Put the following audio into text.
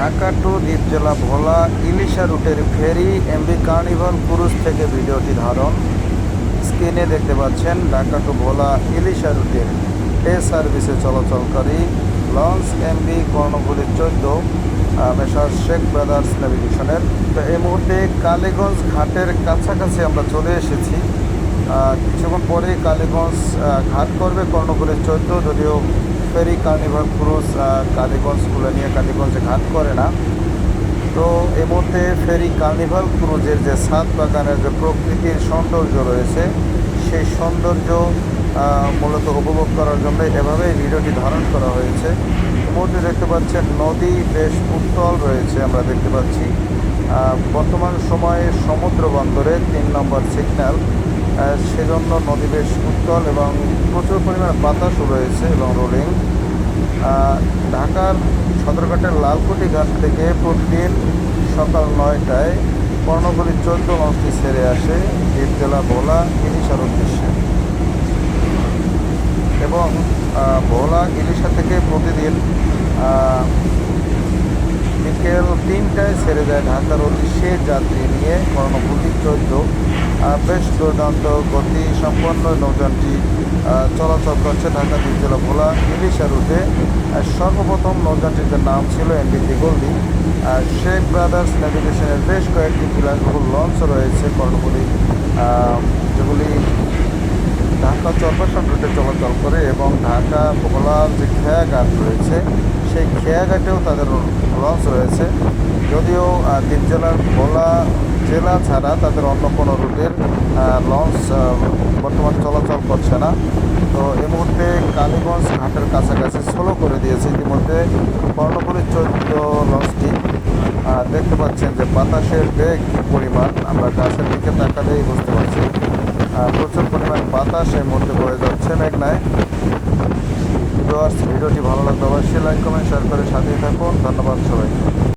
Dhaka two দ্বীপ জেলা ভোলা, ইলিশা রুটের ফেরি এমবি কার্নিভাল ক্রুজ থেকে ভিডিওটি ধারণ। স্ক্রিনে দেখতে পাচ্ছেন ঢাকা টু ভোলা, ইলিশা রুটের ডে সার্ভিসে চলাচলকারী লঞ্চ এমবি কর্ণফুলি চোদ্দ মেসার শেখ ব্রাদার্স নেভিগেশনের তো এই মুহূর্তে কালীগঞ্জ ঘাটের কাছাকাছি আমরা চলে এসেছি। কিছুক্ষণ পরে কালীগঞ্জ ঘাট করবে কর্ণফুলি চোদ্দ যদিও ferry carnival cruise ah, Kaliganj খুলে নিয়ে কালীগঞ্জে ঘাট করে না। তো এই মুহূর্তে ফেরি কার্নিভাল ক্রুজের যে সাত বাগানের যে প্রকৃতির সৌন্দর্য রয়েছে সেই সৌন্দর্য মূলত উপভোগ করার জন্য এভাবে ভিডিওটি ধারণ করা হয়েছে। মুহূর্তে দেখতে পাচ্ছেন নদী বেশ উত্তল রয়েছে আমরা দেখতে পাচ্ছি। বর্তমান সময়ে সমুদ্র বন্দরে তিন নম্বর সিগন্যাল। সেজন্য নদী বেশ উত্তল এবং প্রচুর পরিমাণে বাতাসও রয়েছে এবং রোলিং ঢাকার সদরঘাটের লালকুটি ঘাট থেকে প্রতিদিন সকাল নয়টায় কর্ণগুলি চোদ্দ লঞ্চটি ছেড়ে আসে। জেলা ভোলা ইলিশার উদ্দেশ্যে। এবং ভোলা ইলিশা থেকে তিনটায় ছেড়ে যায় ঢাকার উদ্দেশ্যে যাত্রী নিয়ে কর্ণফুলি চোদ্দ। বেশ দুর্দান্ত গতি সম্পন্ন নৌযানটি চলাচল করছে ঢাকা জেলা ভোলা, ইলিশা রুটে সর্বপ্রথম নৌযানটির নাম ছিল এমবিটি গোল্ডি আর শেখ ব্রাদার্স নেভিগেশনের বেশ কয়েকটি বিলাসবহুল লঞ্চ রয়েছে কর্ণফুলি যেগুলি ঢাকা চরপাশন রুটে চলাচল করে এবং ঢাকা ভোলার যে খেয়াঘাট রয়েছে, সেই খেয়াঘাটেও তাদের লঞ্চ রয়েছে। যদিও দ্বীপ জেলার ভোলা জেলা ছাড়া তাদের অন্য কোনো রুটের লঞ্চ বর্তমান চলাচল করছে না। তো এই মুহূর্তে কালীগঞ্জ ঘাটের কাছাকাছি স্লো করে দিয়েছে। ইতিমধ্যে কর্ণপুরের চৈত্র লঞ্চটি দেখতে পাচ্ছেন যে বাতাসের বেগ পরিমাণ, আমরা গাছের দিকে তাকালেই বুঝতে পারছি। প্রচুর পরিমাণ বাতাস এই মুহূর্তে বয়ে যাচ্ছে মেঘনায়। ভিডিওটি ভালো লাগবে অবশ্যই লাইক, কমেন্ট, শেয়ার করে সাথেই থাকুন। ধন্যবাদ সবাইকে।